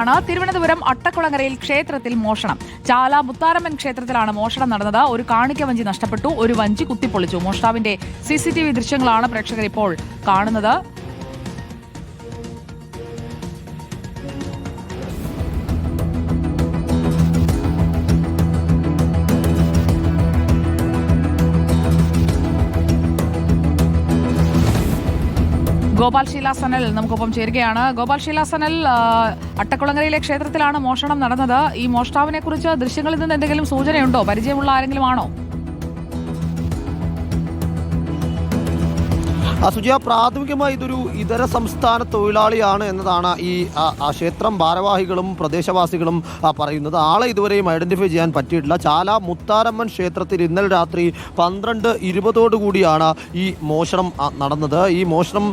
ആണ്. തിരുവനന്തപുരം അട്ടക്കുളങ്ങരയിൽ ക്ഷേത്രത്തിൽ മോഷണം. ചാല മുത്താരമ്മൻ ക്ഷേത്രത്തിലാണ് മോഷണം നടന്നത്. ഒരു കാണിക്ക വഞ്ചി നഷ്ടപ്പെട്ടു. ഒരു വഞ്ചി കുത്തിപ്പൊളിച്ചു. മോഷ്ടാവിന്റെ സി സി ടി വി ദൃശ്യങ്ങളാണ് പ്രേക്ഷകർ ഇപ്പോൾ കാണുന്നത്. ഗോപാൽ ശീലാസനൽ നമുക്കൊപ്പം ചേരുകയാണ്. ഗോപാൽ ശീലാസനൽ അട്ടക്കുളങ്ങരയിലെ ക്ഷേത്രത്തിലാണ് മോഷണം നടന്നത്. ഈ മോഷ്ടാവിനെ കുറിച്ച് ദൃശ്യങ്ങളിൽ നിന്ന് എന്തെങ്കിലും സൂചനയുണ്ടോ? പരിചയമുള്ള ആരെങ്കിലും ആണോ? സുജയ പ്രാഥമികമായി ഇതൊരു ഇതര സംസ്ഥാന തൊഴിലാളിയാണ് എന്നതാണ് ഈ ക്ഷേത്രം ഭാരവാഹികളും പ്രദേശവാസികളും പറയുന്നത്. ആളെ ഇതുവരെയും ഐഡന്റിഫൈ ചെയ്യാൻ പറ്റിയിട്ടില്ല. ചാല മുത്താരമ്മൻ ക്ഷേത്രത്തിൽ ഇന്നലെ രാത്രി പന്ത്രണ്ട് ഇരുപതോടുകൂടിയാണ് ഈ മോഷണം നടന്നത്. ഈ മോഷണം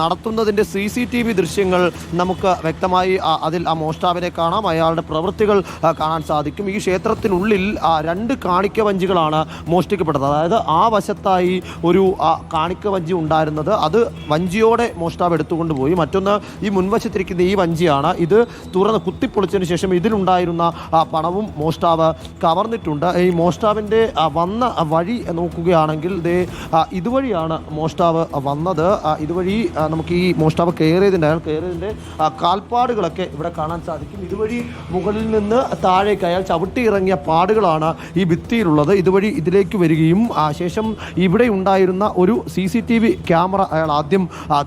നടത്തുന്നതിന്റെ സി സി ടി വി ദൃശ്യങ്ങൾ നമുക്ക് വ്യക്തമായി അതിൽ ആ മോഷ്ടാവിനെ കാണാം. അയാളുടെ പ്രവൃത്തികൾ കാണാൻ സാധിക്കും. ഈ ക്ഷേത്രത്തിനുള്ളിൽ രണ്ട് കാണിക്ക വഞ്ചികളാണ് മോഷ്ടിക്കപ്പെട്ടത്. അതായത് ആ വശത്തായി ഒരു കാണിക്ക വഞ്ചി ഉണ്ടായിരുന്നത് അത് വഞ്ചിയോടെ മോഷ്ടാവ് എടുത്തുകൊണ്ട് പോയി. മറ്റൊന്ന് ഈ മുൻവശത്തിരിക്കുന്ന ഈ വഞ്ചിയാണ്. ഇത് തുറന്ന് കുത്തിപ്പൊളിച്ചതിന് ശേഷം ഇതിലുണ്ടായിരുന്ന പണവും മോഷ്ടാവ് കവർന്നിട്ടുണ്ട്. ഈ മോഷ്ടാവിന്റെ വന്ന വഴി നോക്കുകയാണെങ്കിൽ ദേ ഇതുവഴിയാണ് മോഷ്ടാവ് വന്നത്. ഇതുവഴി നമുക്ക് ഈ മോഷ്ടാവ് കയറിയതിന്റെ അയാൾ കയറിയതിന്റെ കാൽപ്പാടുകളൊക്കെ ഇവിടെ കാണാൻ സാധിക്കും. ഇതുവഴി മുകളിൽ നിന്ന് താഴേക്ക് അയാൾ ചവിട്ടി ഇറങ്ങിയ പാടുകളാണ് ഈ ഭിത്തിയിലുള്ളത്. ഇതുവഴി ഇതിലേക്ക് വരികയും ശേഷം ഇവിടെ ഉണ്ടായിരുന്ന ഒരു C C T V camera അയാൾ ആദ്യം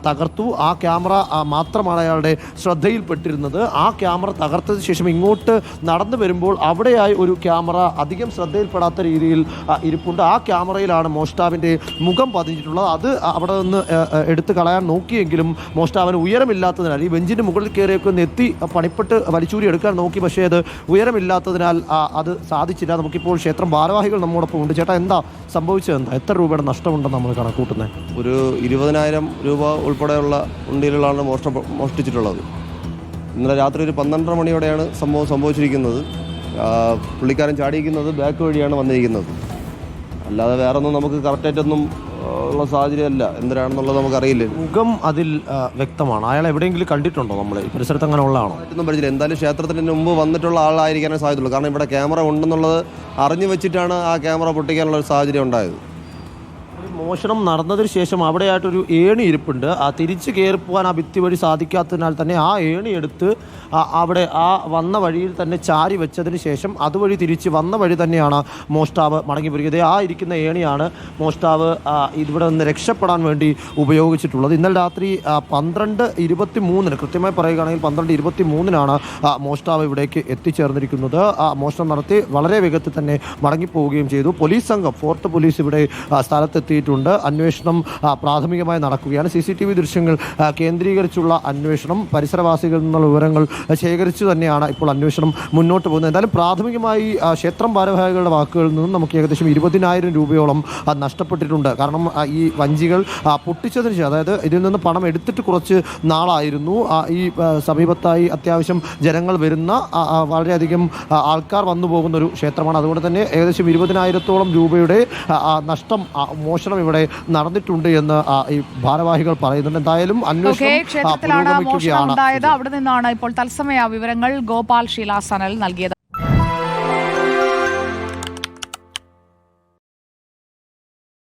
തകർത്തു. ആ ക്യാമറ മാത്രമാണ് അയാളുടെ ശ്രദ്ധയിൽപ്പെട്ടിരുന്നത്. ആ ക്യാമറ തകർത്തതിന് ശേഷം ഇങ്ങോട്ട് നടന്നു വരുമ്പോൾ അവിടെയായി ഒരു ക്യാമറ അധികം ശ്രദ്ധയിൽപ്പെടാത്ത രീതിയിൽ ഇരിപ്പുണ്ട്. ആ ക്യാമറയിലാണ് മോഷ്ടാവിന്റെ മുഖം പതിഞ്ഞിട്ടുള്ളത്. അത് അവിടെ നിന്ന് എടുത്ത് കളയാൻ നോക്കിയെങ്കിലും മോഷ്ടാവിന് ഉയരമില്ലാത്തതിനാൽ ഈ ബെഞ്ചിന്റെ മുകളിൽ കയറിയൊക്കെ ഒന്ന് എത്തി പണിപ്പെട്ട് വലിച്ചൂരി എടുക്കാൻ നോക്കി. പക്ഷേ അത് ഉയരമില്ലാത്തതിനാൽ അത് സാധിച്ചില്ല. നമുക്കിപ്പോൾ ക്ഷേത്രം ഭാരവാഹികൾ നമ്മോടൊപ്പം ഉണ്ട്. ചേട്ടാ എന്താ സംഭവിച്ചത്? എന്താ? എത്ര രൂപയുടെ നഷ്ടമുണ്ടെന്ന് നമ്മൾ കണക്കൂട്ടുന്നത് ഒരു ഇരുപതിനായിരം രൂപ ഉൾപ്പെടെയുള്ള ഉണ്ടിയിലുള്ളതാണ് മോഷ്ട മോഷ്ടിച്ചിട്ടുള്ളത്. ഇന്നലെ രാത്രി ഒരു പന്ത്രണ്ടര മണിയോടെയാണ് സംഭവം സംഭവിച്ചിരിക്കുന്നത്. പുള്ളിക്കാരൻ ചാടിയിരിക്കുന്നത് ബാക്ക് വഴിയാണ് വന്നിരിക്കുന്നത്. അല്ലാതെ വേറെ ഒന്നും നമുക്ക് കറക്റ്റായിട്ടൊന്നും ഉള്ള സാഹചര്യമല്ല. എന്തിനാണെന്നുള്ളത് നമുക്കറിയില്ല. മുഖം അതിൽ വ്യക്തമാണ്. അയാൾ എവിടെയെങ്കിലും കണ്ടിട്ടുണ്ടോ നമ്മൾ പരിസരത്ത് അങ്ങനെ ഉള്ളതാണോ? ഒന്നും പഠിച്ചില്ല എന്തായാലും ക്ഷേത്രത്തിന് മുമ്പ് വന്നിട്ടുള്ള ആളായിരിക്കാനേ സാധ്യതയുള്ളൂ. കാരണം ഇവിടെ ക്യാമറ ഉണ്ടെന്നുള്ളത് അറിഞ്ഞു വെച്ചിട്ടാണ് ആ ക്യാമറ പൊട്ടിക്കാനുള്ള ഒരു സാഹചര്യം ഉണ്ടായത്. മോഷണം നടന്നതിന് ശേഷം അവിടെയായിട്ടൊരു ഏണി ഇരിപ്പുണ്ട്. ആ തിരിച്ച് കയറിപ്പോകാൻ ആ ഭിത്തി വഴി സാധിക്കാത്തതിനാൽ തന്നെ ആ ഏണി എടുത്ത് അവിടെ ആ വന്ന വഴിയിൽ തന്നെ ചാരി വെച്ചതിന് ശേഷം അതുവഴി തിരിച്ച് വന്ന വഴി തന്നെയാണ് മോഷ്ടാവ് മടങ്ങി പോരുന്നത് ആ ഇരിക്കുന്ന ഏണിയാണ് മോഷ്ടാവ് ഇവിടെ നിന്ന് രക്ഷപ്പെടാൻ വേണ്ടി ഉപയോഗിച്ചിട്ടുള്ളത്. ഇന്നലെ രാത്രി പന്ത്രണ്ട് ഇരുപത്തി മൂന്നിന് കൃത്യമായി പറയുകയാണെങ്കിൽ പന്ത്രണ്ട് ഇരുപത്തി മൂന്നിനാണ് മോഷ്ടാവ് ഇവിടേക്ക് എത്തിച്ചേർന്നിരിക്കുന്നത്. ആ മോഷണം നടത്തി വളരെ വേഗത്തിൽ തന്നെ മടങ്ങിപ്പോവുകയും ചെയ്തു. പോലീസ് സംഘം ഫോർത്ത് പോലീസ് ഇവിടെ ആ, സ്ഥലത്തെത്തിയിട്ടുണ്ട് അന്വേഷണം പ്രാഥമികമായി നടക്കുകയാണ്. സി സി ടി വി ദൃശ്യങ്ങൾ കേന്ദ്രീകരിച്ചുള്ള അന്വേഷണം പരിസരവാസികളിൽ നിന്നുള്ള വിവരങ്ങൾ ശേഖരിച്ചു തന്നെയാണ് ഇപ്പോൾ അന്വേഷണം മുന്നോട്ട് പോകുന്നത്. എന്തായാലും പ്രാഥമികമായി ക്ഷേത്രം ഭാരവാഹികളുടെ വാക്കുകളിൽ നിന്നും നമുക്ക് ഏകദേശം ഇരുപതിനായിരം രൂപയോളം നഷ്ടപ്പെട്ടിട്ടുണ്ട്. കാരണം ഈ വഞ്ചികൾ പൊട്ടിച്ചതിന് ശേഷം അതായത് ഇതിൽ നിന്ന് പണം എടുത്തിട്ട് കുറച്ച് നാളായിരുന്നു. ഈ സമീപത്തായി അത്യാവശ്യം ജനങ്ങൾ വരുന്ന വളരെയധികം ആൾക്കാർ വന്നു പോകുന്ന ഒരു ക്ഷേത്രമാണ്. അതുകൊണ്ട് തന്നെ ഏകദേശം ഇരുപതിനായിരത്തോളം രൂപയുടെ നഷ്ടം ആ, മോഷണം ഇവിടെ നടന്നിട്ടുണ്ട് എന്ന് ഈ ഭാരവാഹികൾ പറയുന്നുണ്ട്. എന്തായാലും അന്വേഷണം അവിടെ നിന്നാണ് ഇപ്പോൾ തത്സമയ വിവരങ്ങൾ ഗോപാൽ ശീലാസനൽ നൽകിയത്.